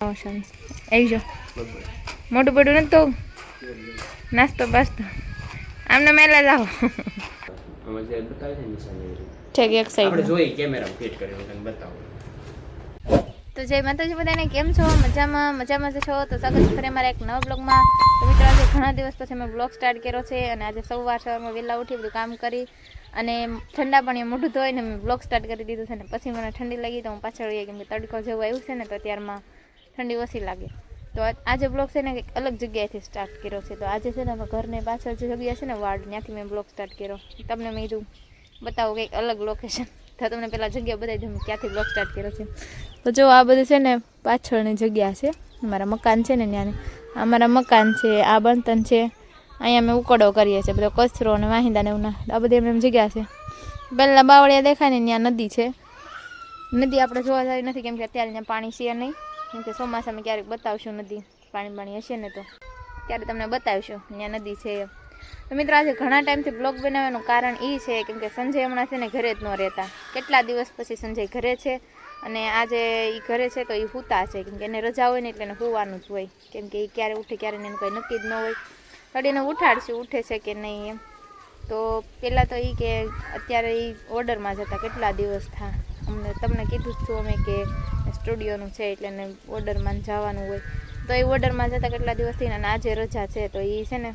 આવી જાઓ મોટું પડું નથી તો નાસ્તો બાસ્તો આમને મેલા જે ઠીક એક સાઈડ કેમેરા ફિટ તને બતાવો. તો જય માતાજી બધાને કેમ છો? મજામાં? મજામાં છો? તો સ્વાગત છે ફરી મારા એક નવા બ્લોગમાં તો મિત્રો આજે ઘણા દિવસ પછી મેં બ્લોગ સ્ટાર્ટ કર્યો છે અને આજે સવાર સવારમાં વહેલા ઉઠી બધું કામ કરી અને ઠંડા પાણીએ મોઢું ધોઈને મેં બ્લોગ સ્ટાર્ટ કરી દીધું છે ને પછી મને ઠંડી લાગી તો હું પાછળ કેમ કે તડકો જેવું આવ્યું છે ને તો ત્યારમાં ઠંડી ઓછી લાગે. તો આજે બ્લોગ છે ને કંઈક અલગ જગ્યાએથી સ્ટાર્ટ કર્યો છે. તો આજે છે ને અમે ઘરની પાછળ જે જગ્યા છે ને વાર્ડ ત્યાંથી મેં બ્લોગ સ્ટાર્ટ કર્યો. તમને મેં કીધું, બતાવો કંઈક અલગ લોકેશન તો તમને પહેલાં જગ્યા બતાવી દઉં, ક્યાંથી બ્લોગ સ્ટાર્ટ કર્યો છે. તો જો આ બધું છે ને પાછળની જગ્યા છે. અમારા મકાન છે ને ત્યાંની. અમારા મકાન છે, આ બર્તન છે. અહીંયા અમે ઉકળો કરીએ છીએ, બધો કચરો અને વાહિંદા ને એવું આ બધી એમ એમ જગ્યા છે. પહેલાં બાવળિયા દેખાય ને, ત્યાં નદી છે. નદી આપણે જોવા જાય નથી, કેમ કે અત્યારે ત્યાં પાણી છે નહીં. કેમ કે ચોમાસામાં ક્યારેક બતાવશું નદી, પાણી પાણી હશે ને તો. ત્યારે તમને બતાવીશું, ત્યાં નદી છે તો મિત્રો, આજે ઘણા ટાઈમથી બ્લોગ બનાવવાનું કારણ એ છે, કેમ કે સંજય હમણાં છે ને ઘરે જ ન રહેતા. કેટલા દિવસ પછી સંજય ઘરે છે અને આજે એ ઘરે છે તો એ સૂતા છે, કેમ કે એને રજા હોય ને એટલે એને હોવાનું જ હોય. કેમ કે એ ક્યારે ઉઠે ક્યારે એને કોઈ નક્કી જ ન હોય. એને ઉઠાડશું, ઉઠે છે કે નહીં એમ. તો પહેલાં તો એ કે અત્યારે એ ઓર્ડરમાં જતા કેટલા દિવસ થા. અમને, તમને કીધું જ છું અમે કે સ્ટુડિયોનું છે એટલે એને ઓર્ડરમાં જવાનું હોય. તો એ ઓર્ડરમાં જતા કેટલા દિવસથી અને આજે રજા છે તો એ છે ને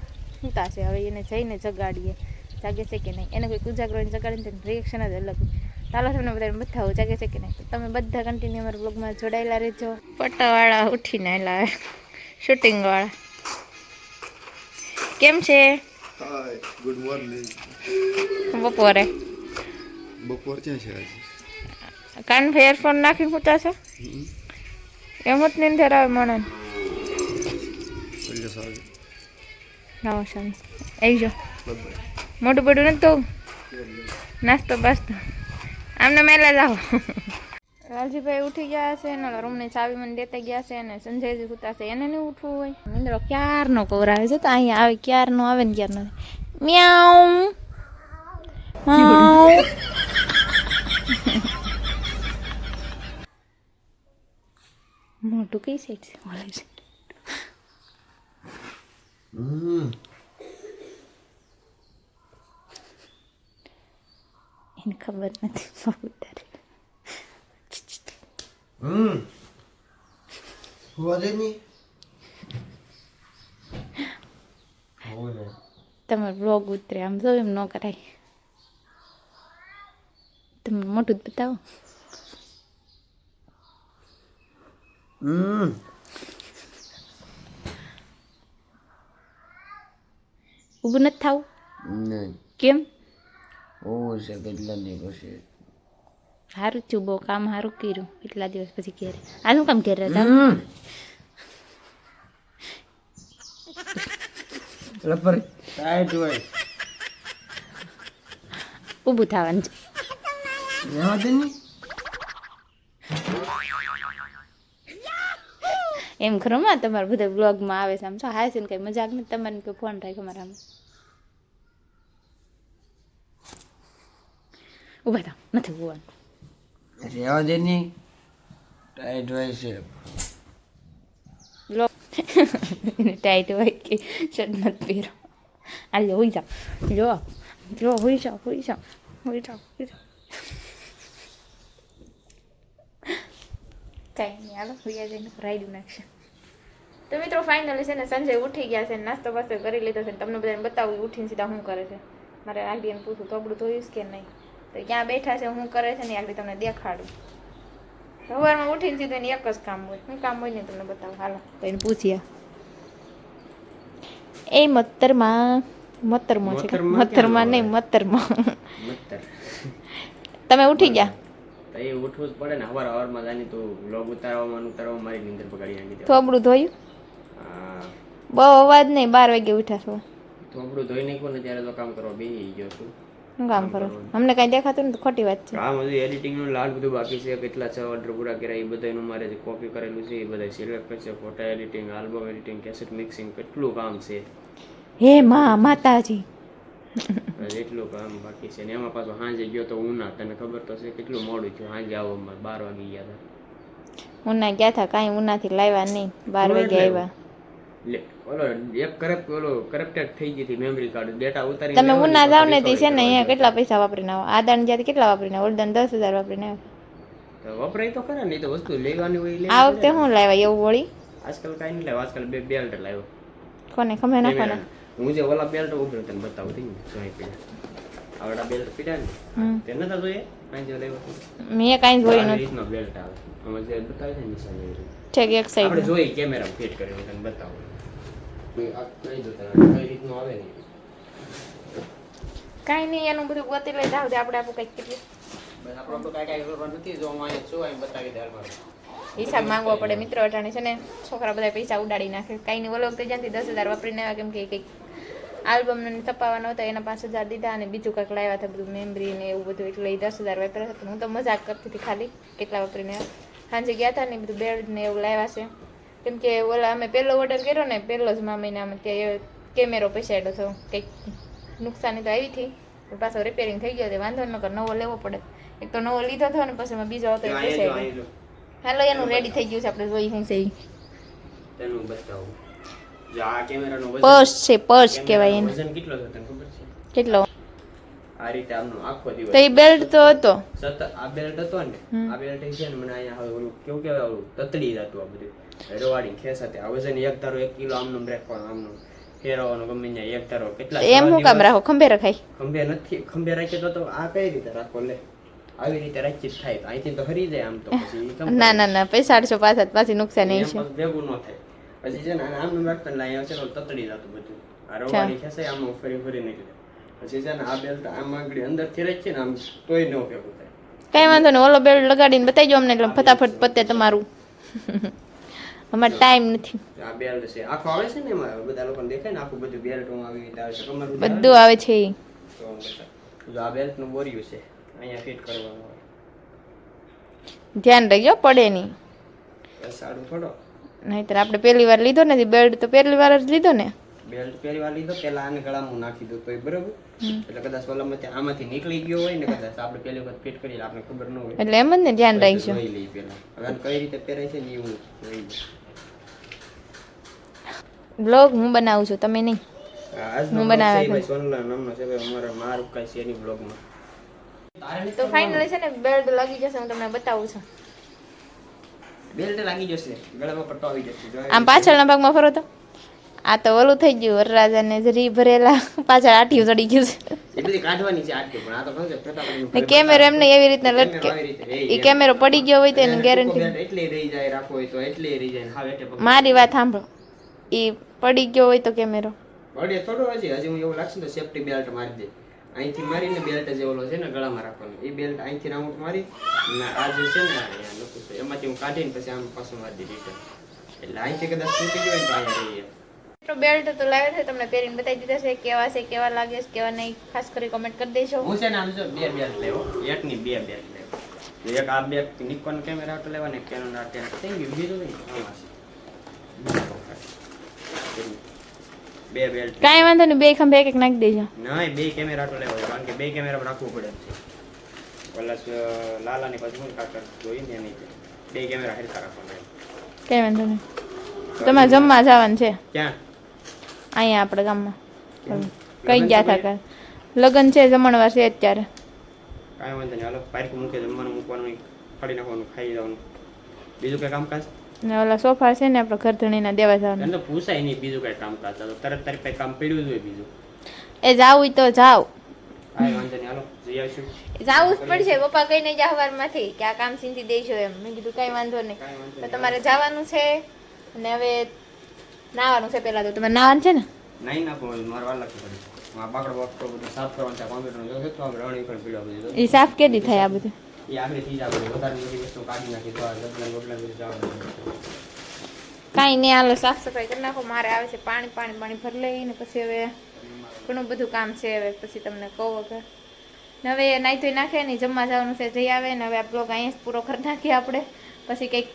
છે. હવે એને જઈને જગાડીએ. જાગે છે કે નહીં? એને કોઈ ઉજાગરોને જગાડીને તો રિએક્શન જ અલગ. ચાલો તમને બધાને બતાવો જાગે છે કે નહીં? તમે બધા કન્ટિન્યુ અમારા બ્લોગમાં જોડાયેલા રહેજો. પટ્ટાવાળા ઉઠીને આવેલા શૂટિંગવાળા કેમ છે? ગુડ મોર્નિંગ બપોરે. બપોર ક્યાં છે આજે? કાન એરફોન નાખી પૂછા છે? એમ જ નીંદર આવે મને એટલે સારું. આવી જાઓ મોટું બધું નથી તો નાસ્તો બાસ્તો. આમને મેલા લાવો લાલજીભાઈ ઉઠી ગયા છે એનો રૂમની ચાવી મને દેતા ગયા છે અને સંજયજી સુતા છે. એને નહીં ઉઠવું હોય? નિંદ્રો ક્યારનો કવરાવે છે? તો અહીંયા આવે ક્યારનો આવે ને ક્યારનો મ્યાઉ. મોટું કઈ સાઈડ છે? ઓલી સાઈડ એને ખબર નથી બહુ તારે. તમારો બ્લોગ ઉતરે આમ તો એમ ન કરાય. તમે મોટું જ બતાવો. હમ ઊભું નથી થવું નહીં કેમ હોવું છે કેટલા દી પછી સારું થયું બહુ કામ સારું કર્યું એટલા દિવસ પછી ઘેરે આ શું કામ ઘેર ટાઈટ હોય ઊભું થવાનું છે રહેવા દે ની એમ ખરો માં તમારા બધા બ્લોગમાં આવે છે આમ. છો હાય છે ને કંઈ મજાક નથી? તમારે કોઈ ફોન રાખ્યો મારા ઊભા થા નથી ઊભવાનું રહેવા દે ની. ટાઈટ હોય છે. ટાઈટ હોય કે શર્ટ નથી પહેરો. આ લો હોઈ જાઓ. જો જો હોઈ જાઓ હોઈ જાઓ હોઈ જાઓ હોઈ જાઓ. કાંઈ નહીં. હાલો જઈને નાખશે. તો મિત્રો ફાઇનલી છે ને સંજય ઉઠી ગયા છે નાસ્તો વાસ્તો કરી લીધો છે તમને બધાને બતાવું ઉઠીને સીધા શું કરે છે. મારે આગળીને પૂછું થોબડું ધોઈશ કે નહીં? તો ક્યાં બેઠા છે શું કરે છે ને આગળ તમને દેખાડું. સવારમાં ઉઠીને સીધું એને એક જ કામ હોય. શું કામ હોય ને તમને બતાવું. હાલો તો એને પૂછ્યા એ મત્તરમાં મત્તરમાં છે મત્તરમાં નહીં મત્તરમાં. તમે ઉઠી ગયા? તો એ ઉઠવું જ પડે ને હવાર હવારમાં જાની તો વ્લોગ ઉતારવામાં ઉતારવા ઉતારવામાં મારી નીંદર બગાડી નાખી દે થોબડું ધોયું? બહુ અવાજ નહીં બાર વાગે ઉઠાશો છો? તો ધોઈ નાખ્યું ને ત્યારે તો કામ કરવા બેસી ગયો છું. શું કામ કરો? અમને કાંઈ દેખાતું નથી ખોટી વાત છે. કામ હજુ એડિટિંગનું લાલ બધું બાકી છે કેટલા છ ઓર્ડર પૂરા કર્યા એ બધાનું મારે જે કોપી કરેલું છે એ બધા સિલેક્ટ કરશે ફોટા editing album editing cassette mixing કેટલું કામ છે. હે માં માતાજી. એટલું કામ બાકી છે. ને એમાં પાછો સાંજે ગયો તો ઉના તને ખબર તો છે કેટલું મોડું થયું સાંજે આવવામાં બાર વાગી ગયા હતા ઉના ગયા હતા કાંઈ ઉનાથી લાવ્યા નહીં. બાર વાગે આવ્યા. ઓલો એક કરપ્ટ ઓલો કરપ્ટેડ થઈ ગઈ હતી મેમરી કાર્ડ ડેટા ઉતારી તમે ઉના જાવ ને છે ને અહીંયા કેટલા પૈસા વાપરીને આવો? આદાન જ્યાંથી કેટલા વાપરીને આવો? ઓલદાન દસ હજાર વાપરીને આવ્યા વપરાય તો ખરા નહીં તો વસ્તુ લેવાની હોય લે આ વખતે હું લાવ્યા એવું વળી? આજકાલ કાંઈ નહીં લાવ્યો આજકાલ બે બેલ્ટ લાવ્યો. કોને? ખમે નાખવાના હું જે ઓલા બેલ્ટ ઉભરો તને બતાવું થઈ ને જોઈ પીડા. આવડા બેલ્ટ પીડા ને. તે નતા જોઈએ? કાંઈ જો લેવો મેં કાંઈ જોયું નથી રીતનો બેલ્ટ આવે. આમાં જે બતાવે છે ને નિશાન એવી રીતે. ઠેક એક આપણે જોઈ કેમેરા ફિટ કરીને તને બતાવું. આ કઈ રીતનો આવે ને કાંઈ નહીં એનું બધું ગોતી લઈ જાવ આપણે આપણું કંઈક કેટલું. બસ આપણે તો કાંઈ કાંઈ કરવાનું નથી જો હું અહીંયા છું અહીં બતાવી દે હાલમાં. હિસાબ માંગવો પડે મિત્રો અટાણે છે ને છોકરા બધા પૈસા ઉડાડી નાખે. કાંઈ નહીં ઓલો વખતે જ્યાંથી દસ હજાર વાપરીને આવ્યા કેમ કે કંઈક આલ્બમ ને છપાવવાનો હતો એના પાંચ હજાર દીધા અને બીજું કંઈક લાવ્યા હતા બધું મેમરી ને એવું બધું એટલે એ દસ હજાર વાપર્યા હતા. હું તો મજાક કરતી હતી ખાલી કેટલા વાપરીને. સાંજે ગયા હતા ને બધું બેડ ને એવું લાવ્યા છે. કેમ કે ઓલા અમે પહેલો ઓર્ડર કર્યો ને પહેલો જ મા અમે ત્યાં કેમેરો પૈસાડ્યો હતો. કંઈક નુકસાની તો આવી હતી પણ પાછો રિપેરિંગ થઈ ગયો હતો વાંધો કર નવો લેવો પડે. એક તો નવો લીધો હતો ને પછી એમાં બીજો હતો એ પૈસા અહીંયા હાલો એનું રેડી થઈ ગયું છે આપણે જોઈ શું છે તેનું બતાવું. પર્સ છે પર્સ કહેવાય એને. વજન કેટલો છે તને ખબર છે? કેટલો? આ રીતે આમનો આખો દિવસ. તો એ બેલ્ટ તો હતો. સત આ બેલ્ટ હતો ને આ બેલ્ટ છે ને મને અહીંયા હવે ઓલું કેવું કહેવાય ઓલું તતડી જતું આ બધું. રવાડી ખેંચાતે આ વજન એક ધારો એક કિલો આમનું રાખવાનું આમનું. ફેરવવાનું ગમે ત્યાં. એક ધારો કેટલા એમ હું કામ રાખો? ખંભે રખાય. ખંભે નથી ખંભે રાખે તો તો આ કઈ રીતે રાખો લે? આવી રીતે રાખી જ થાય. તો અહીંથી તો હરી જાય આમ તો પછી. ના ના ના પૈસા આઠસો પાછા પાછી નુકસાન નહીં છે. ભેગું ન થાય. પછી છે ને આમ આમનું રાખતા ને છે તતડી જતું બધું. આ રવાડી ખેંચાય આમ ફરી ફરી નીકળે. પછી છે ને આ બેલ્ટ આમ આંગળી અંદરથી રાખીએ ને આમ તોય ન ભેગું થાય. કઈ વાંધો નહીં ઓલો બેલ્ટ લગાડીને બતાવી દો અમને એટલે ફટાફટ પતે તમારું. અમારે ટાઈમ નથી. આ બેલ્ટ છે. આખો આવે છે ને બધા લોકોને દેખાય ને આખું બધું બેલ્ટ હું આવી રીતે આવે છે. કમર બધું આવે છે. તો આ બેલ્ટનું બોરિયું છે. અહીંયા ફિટ કરવાનું ધ્યાન રાખજો પડે નહીં. સાડું થોડો નહીતર આપણે પહેલી વાર લીધો નથી બેલ્ટ તો પહેલી વાર જ લીધો ને? બેલ્ટ પહેલી વાર લીધો પેલા આને ગળામાં નાખી દો તોય બરોબર. એટલે કદાચ ઓલામાંથી આમાંથી નીકળી ગયો હોય ને કદાચ આપણે પહેલી વખત ફિટ કરી આપણે ખબર ન હોય. એટલે એમ જ ને ધ્યાન રાખજો. લઈ લઈ પહેલા. હવે કઈ રીતે પહેરાય છે ને એવું બ્લોગ હું બનાવું છું તમે નહીં? હું બનાવ્યા છે ભાઈ સોનલા નામનો છે ભાઈ અમારા મારું કઈ છે નહીં બ્લોગમાં તો ફાઇનલી છે ને બેલ્ટ લાગી જશે હું તમને બતાવું છું. બેલ્ટ લાગી જશે. ગળામાં પટ્ટો આવી જશે. આમ પાછળના ભાગમાં ફરો તો? આ તો ઓલું થઈ ગયું વરરાજાને જરી ભરેલા. પાછળ આઠિયું ચડી ગયું છે. એ બધી કાઢવાની છે આટલી પણ આ તો પ્રતાપનું ને કેમેરો એમને એવી રીતના લટકે. એ કેમેરો પડી ગયો હોય તો એની ગેરંટી એટલી રહી જાય રાખો હોય તો એટલી રહી જાય હા એટલે મારી વાત સાંભળો. એ પડી ગયો હોય તો કેમેરો. પડે થોડો હજી હજી હું એવું લાગશે તો સેફટી બેલ્ટ મારી દે. અહીંથી મારીને બેલ્ટ જે ઓલો છે ને ગળામાં રાખવાનો. એ બેલ્ટ અહીંથી રાઉન્ડ મારી અને આ જે છે ને અહીંયા લખું છે, એમાંથી હું કાઢીને પછી આમ પાછું મારી રિટર્ન એટલે અહીંથી કદાચ તૂટી ગયો ને તો અહીંયા રહીએ. બેલ્ટ તો લાવ્યો છે તમને પહેરીને બતાવી દીધા છે કેવા છે કેવા લાગે છે કેવા નહીં ખાસ કરી કોમેન્ટ કરી દેજો. હું છે ને આમ જો બે બેલ્ટ લેવો. એકની બે બેલ્ટ લેવો. એક આ બે નિકોન કેમેરા તો લેવા ને કેનોન આ થઈ ગયું બીજું નહીં. આમાં છે. બે બેલ્ટ કાંઈ વાંધો નહીં બે ખંભે એક એક નાખી દેજો. ના બે કેમેરા તો લેવો કારણ કે બે કેમેરા રાખવું પડે પ્લસ લાલાની પાછું શું કાકર જોઈને એની બે કેમેરા હરખા રાખવાના. કઈ વાંધો નહીં. તમારે જમવા જવાનું છે? ક્યાં? અહીંયા આપણે ગામમાં. કઈ ગયા હતા કાલ? લગ્ન છે જમણવાર છે અત્યારે. કાંઈ વાંધો નહીં હાલો પાર્ક મૂકે જમવાનું મૂકવાનું નહીં, ફાડી નાખવાનું ખાઈ જવાનું બીજું કઈ કામકાજ? ને ઓલા સોફા છે ને આપણે ઘર ધણીના દેવા જવાનું. એટલે પૂછાય નહીં બીજું કઈ કામ આ તો તરત તરત કઈ કામ પડ્યું જ હોય બીજું. એ જાવું તો જાવ. કાંઈ વાંધો નહીં હાલો જઈ આવીશું. જાવું જ પડશે પપ્પા કઈ નહીં માંથી કે આ કામ સીંધી દઈશું એમ. મેં કીધું કઈ વાંધો નહીં. તો તમારે જવાનું છે અને હવે નાવાનું છે પેલા તો. તમારે નાવાનું છે ને? નહીં નાખો મારે વાર લાગતી પડી બાકડો બાકડો બધું સાફ કરવાનું છે કોમ્પ્યુટર જો તો આપણે રણી પર પીડો બધું. એ સાફ કેદી થાય આ બધું? એ આગળ થઈ આપણે વધારે બધી વસ્તુ કાઢી નાખી તો ગબલા ગબલા બધું જવાનું કાંઈ નહીં, હાલો સાફ સફાઈ કરી નાખો. મારે આવે છે પાણી પાણી પાણી ભરી લઈને પછી હવે ઘણું બધું કામ છે હવે. પછી તમને કહો કે હવે નાઈ ધોઈ નાખે ને જમવા જવાનું છે, જઈ આવે ને હવે આ બ્લોગ અહીંયા જ પૂરો કરી નાખીએ આપણે. પછી કંઈક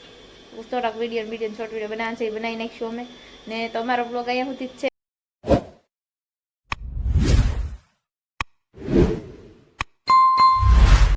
થોડાક વીડિયો વીડિયો શોર્ટ વીડિયો છે, એ બનાવી નાખીશું અમે. ને તમારો બ્લોગ અહીંયા સુધી જ છે.